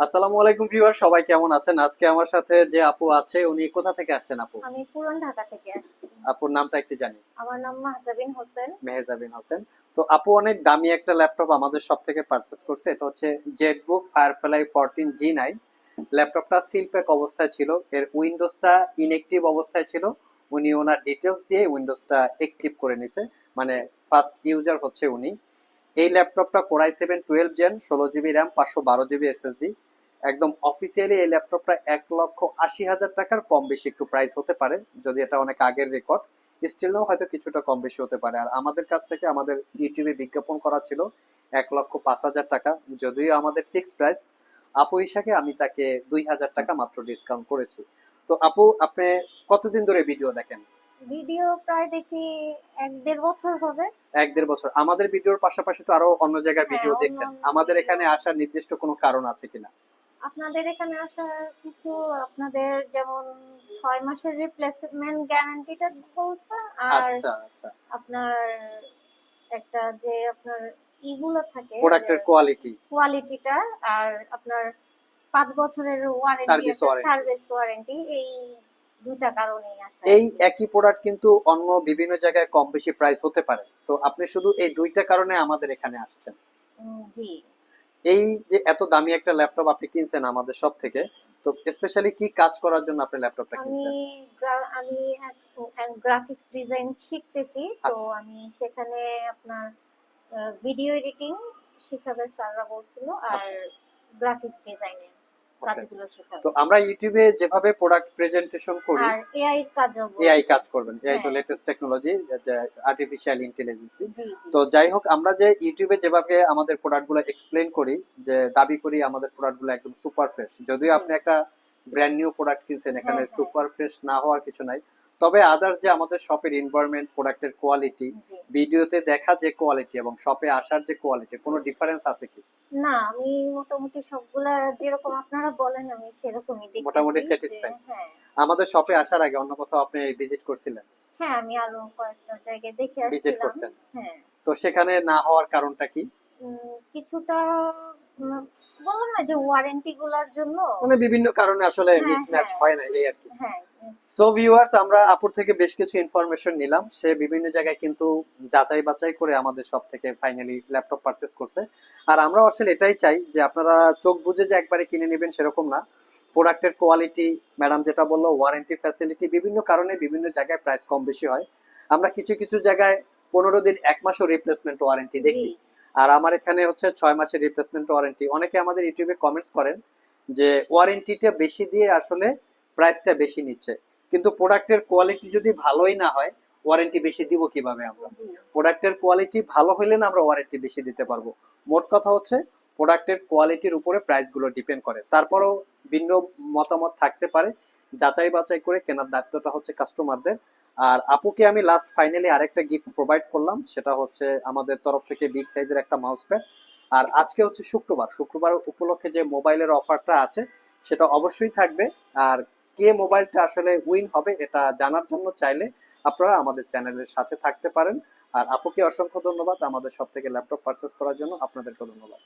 আসসালামু আলাইকুম ভিউয়ার সবাই কেমন আছেন? আজকে আমার সাথে যে আপু আছে উনি কোথা থেকে আসছেন আপু? আমি পুরান ঢাকা থেকে আসছি। আপুর নামটা একটু জানি। আমার নাম মাহজাবিন হোসেন। মেহজাবিন হোসেন। তো আপু অনেক দামি একটা ল্যাপটপ আমাদের সব থেকে পারচেস করছে এটা হচ্ছে Jetbook Firefly fourteen G nine ল্যাপটপটা সিলপ্যাক অবস্থায় ছিল এর উইন্ডোজটা ইনএক্টিভ অবস্থায় ছিল। উনি ওনার ডিটেলস দিয়ে উইন্ডোজটা অ্যাক্টিভ করে নিছে মানে ফার্স্ট ইউজার হচ্ছে উনি। এই ল্যাপটপটা core i seven twelve gen ষোলো জিবি র্যাম পাঁচশো বারো জিবি এসএসডি একদম অফিসিয়ালি এই ল্যাপটপটা এক লক্ষ আশি হাজার টাকার কম বেশি একটু প্রাইস হতে পারে যদি এটা অনেক আগের রেকর্ড স্টিল নাও হয়তো কিছুটা কম বেশি হতে পারে। আর আমাদের কাছ থেকে আমাদের ইউটিউবে বিজ্ঞাপন করা ছিল এক লক্ষ পাঁচ হাজার টাকা যদিও আমাদের ফিক্স প্রাইস আপু হিসাবে আমি তাকে দুই হাজার টাকা মাত্র ডিসকাউন্ট করেছি। তো আপু আপনি কতদিন ধরে ভিডিও দেখেন? ভিডিও প্রায় দেখি এক দেড় বছর হবে। এক দেড় বছর। আমাদের ভিডিওর পাশাপাশি তো আরও অন্য জায়গার হ্যাঁ, ভিডিও দেখছেন। আমাদের এখানে আসার নির্দিষ্ট কোনো কারণ আছে কিনা? আপনাদের এখানে আসার কিছু আপনাদের যেমন ছয় মাসের রিপ্লেসমেন্ট গ্যারান্টিটা বলছে আর আচ্ছা আচ্ছা। আপনার একটা যে আপনার ইগুলো থাকে প্রোডাক্টের কোয়ালিটি কোয়ালিটিটা আর আপনার পাঁচ বছরের ওয়ারেন্টি সার্ভিস ওয়ারেন্টি এই দুটা কারণেই আসা এই একই প্রোডাক্ট কিন্তু অন্য বিভিন্ন জায়গায় কম বেশি প্রাইস হতে পারে। তো আপনি শুধু এই দুইটা কারণে আমাদের এখানে আসছেন। জি। এই যে এত দামি একটা ল্যাপটপ আপনি কিনছেন আমাদের সব থেকে তো স্পেশালি কি কাজ করার জন্য আপনি ল্যাপটপটা কিনছেন আমি আমি গ্রাফিক্স ডিজাইন শিখতেছি তো আচ্ছা। আমি সেখানে আপনার ভিডিও এডিটিং শিখাবে স্যাররা বলছিল আর আচ্ছা। গ্রাফিক্স ডিজাইনে. কাজগুলো শিখাবে তো আমরা ইউটিউবে যেভাবে প্রোডাক্ট প্রেজেন্টেশন করি আর এআই কাজও এআই কাজ করবেন। এআই তো হ্যাঁ। লেটেস্ট টেকনোলজি আর্টিফিশিয়াল ইন্টেলিজেন্স তো যাই হোক আমরা যে ইউটিউবে যেভাবে আমাদের প্রোডাক্টগুলো এক্সপ্লেন করি যে দাবি করি আমাদের প্রোডাক্টগুলো একদম সুপার ফ্রেশ যদিও আপনি একটা ব্র্যান্ড নিউ প্রোডাক্ট কিনছেন এখানে হ্যাঁ, হ্যাঁ। সুপার ফ্রেশ না হওয়ার কিছু নাই। তবে আদার্স যে আমাদের শপের এনভায়রনমেন্ট প্রোডাক্টের কোয়ালিটি ভিডিওতে দেখা যে কোয়ালিটি এবং শপে আসার যে কোয়ালিটি কোনো ডিফারেন্স আছে কি? না আমি মোটামুটি সবগুলা যেরকম আপনারা বলেন আমি সেরকমই দেখতেছি মোটামুটি satisfied? হ্যাঁ। আমাদের শপে আসার আগে অন্য কোথাও আপনি ভিজিট করছিলেন? হ্যাঁ আমি আরও কয়েকটা জায়গায় দেখে আসছিলাম। করছেন? হ্যাঁ। তো সেখানে না হওয়ার কারণটা কি? কিছুটা বললাম না যে ওয়ারেন্টি গুলার জন্য। মানে বিভিন্ন কারণে আসলে মিসম্যাচ হ্যাঁ। হয় না এই আর কি। হ্যাঁ সো ভিউয়ার্স আমরা আপুর থেকে বেশ কিছু ইনফরমেশন নিলাম। সে বিভিন্ন জায়গায় কিন্তু যাচাই বাছাই করে আমাদের সব থেকে ফাইনালি ল্যাপটপ পারচেস করছে। আর আমরা আসলে এটাই চাই যে আপনারা চোখ বুঝে যে একবারে কিনে নেবেন সেরকম না। প্রোডাক্টের কোয়ালিটি ম্যাডাম যেটা বলল ওয়ারেন্টি ফ্যাসিলিটি বিভিন্ন কারণে বিভিন্ন জায়গায় প্রাইস কম বেশি হয়। আমরা কিছু কিছু জায়গায় পনেরো দিন এক মাসও রিপ্লেসমেন্ট ওয়ারেন্টি দেখি। আর আমার এখানে হচ্ছে ছয় মাসের রিপ্লেসমেন্ট ওয়ারেন্টি অনেকে আমাদের ইউটিউবে কমেন্টস করেন যে ওয়ারেন্টিটা বেশি দিয়ে আসলে প্রাইসটা বেশি নিচ্ছে। কিন্তু প্রোডাক্টের কোয়ালিটি যদি ভালোই না হয় ওয়ারেন্টি বেশি দিব কীভাবে আমরা? প্রোডাক্টের কোয়ালিটি ভালো হইলে না আমরা ওয়ারেন্টি বেশি দিতে পারব। মোট কথা হচ্ছে প্রোডাক্টের কোয়ালিটির উপরে প্রাইসগুলো ডিপেন্ড করে। তারপরও ভিন্ন মতামত থাকতে পারে। যাচাই বাছাই করে কেনার দায়িত্বটা হচ্ছে কাস্টমারদের আর আপুকে আমি লাস্ট ফাইনালি আরেকটা গিফট প্রোভাইড করলাম সেটা হচ্ছে আমাদের তরফ থেকে বিগ সাইজের একটা মাউস প্যাড আর আজকে হচ্ছে শুক্রবার। শুক্রবার উপলক্ষে যে মোবাইলের অফারটা আছে সেটা অবশ্যই থাকবে। আর কে মোবাইলটা আসলে উইন হবে এটা জানার জন্য চাইলে আপনারা আমাদের চ্যানেলের সাথে থাকতে পারেন। আর আপুকে অসংখ্য ধন্যবাদ আমাদের সব থেকে ল্যাপটপ পারচেস করার জন্য। আপনাদেরকে ধন্যবাদ।